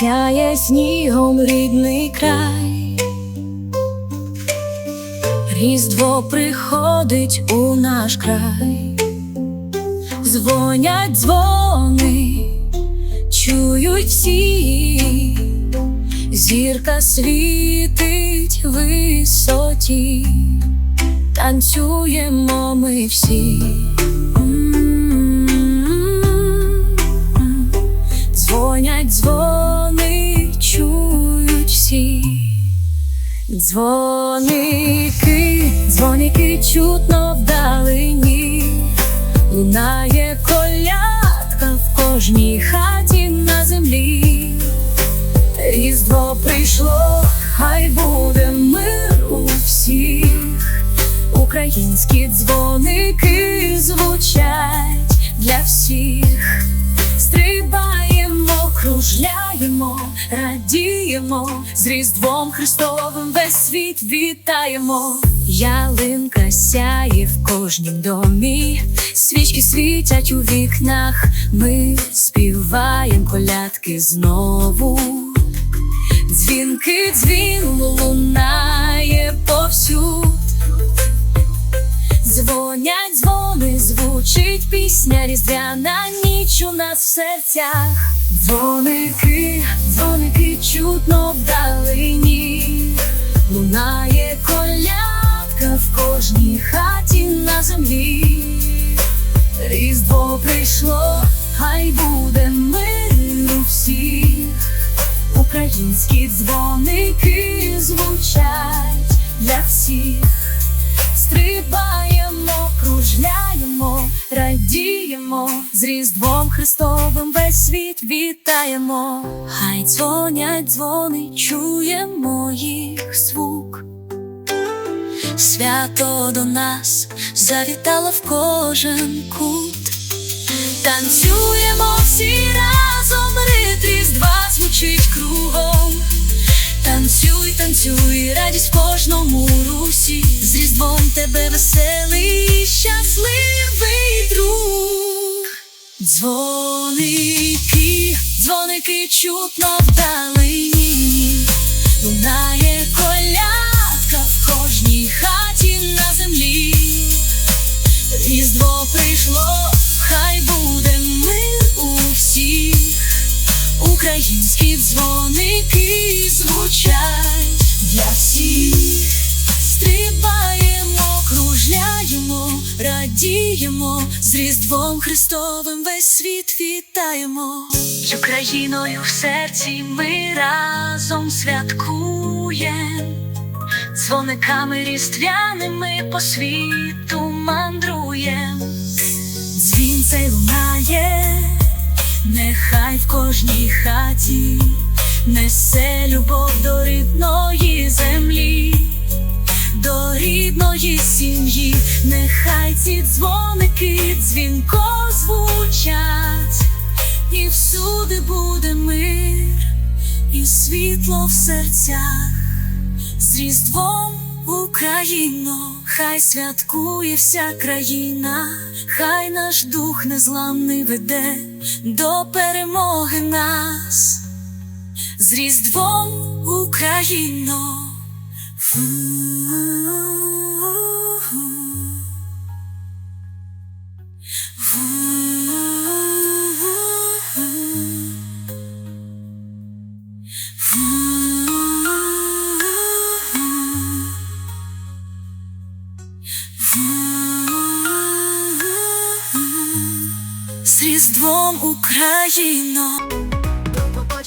сяє снігом рідний край. Різдво приходить у наш край, дзвонять дзвони, чують всі, зірка світить в висоті, танцюємо ми всі. Дзвонять дзвони, Дзвоники, дзвоники чутно вдалині, лунає колядка в кожній хаті на землі. Різдво прийшло, хай буде мир у всіх. Українські дзвоники звучать для всіх. Кружляємо, радіємо, з Різдвом Христовим весь світ вітаємо. Ялинка сяє в кожнім домі, свічки світять у вікнах, ми співаємо колядки знову. Дзвінки дзвін лунає повсюд. Дзвонять дзвони, звучить пісня різдвяна ніч у нас в серцях. Дзвоники, дзвоники чутно вдалині, лунає колядка в кожній хаті на землі. Різдво прийшло, хай буде мир у всіх. Українські дзвоники звучать для всіх. Стрибаємо, кружляємо, радіємо, з Різдвом Христовим весь світ вітаємо. Хай дзвонять дзвони, чуємо їх звук. Свято до нас завітало в кожен кут. Танцюємо всі разом, Танцюй, радість в кожному русі, з Різдвом тебе веселий, щасливий друг. Дзвоники, дзвоники чутно вдалині, лунає колядка в кожній хаті на землі. Різдво прийшло, хай буде мир у всіх. Українські дзвоники звучать для всіх. Стрибаємо, кружляємо, радіємо, з Різдвом Христовим весь світ вітаємо. З Україною в серці ми разом святкуємо, дзвониками різдвяними по світу мандруєм. Дзвін цей лунає. Нехай в кожній хаті несе любов до рідної землі, до рідної сім'ї, нехай ці дзвоники дзвінко звучать, і всюди буде мир, і світло в серцях, з Різдвом Україно, хай святкує вся країна, хай наш дух незламний веде до перемоги нас, з Різдвом Україно. З Різдвом Україно.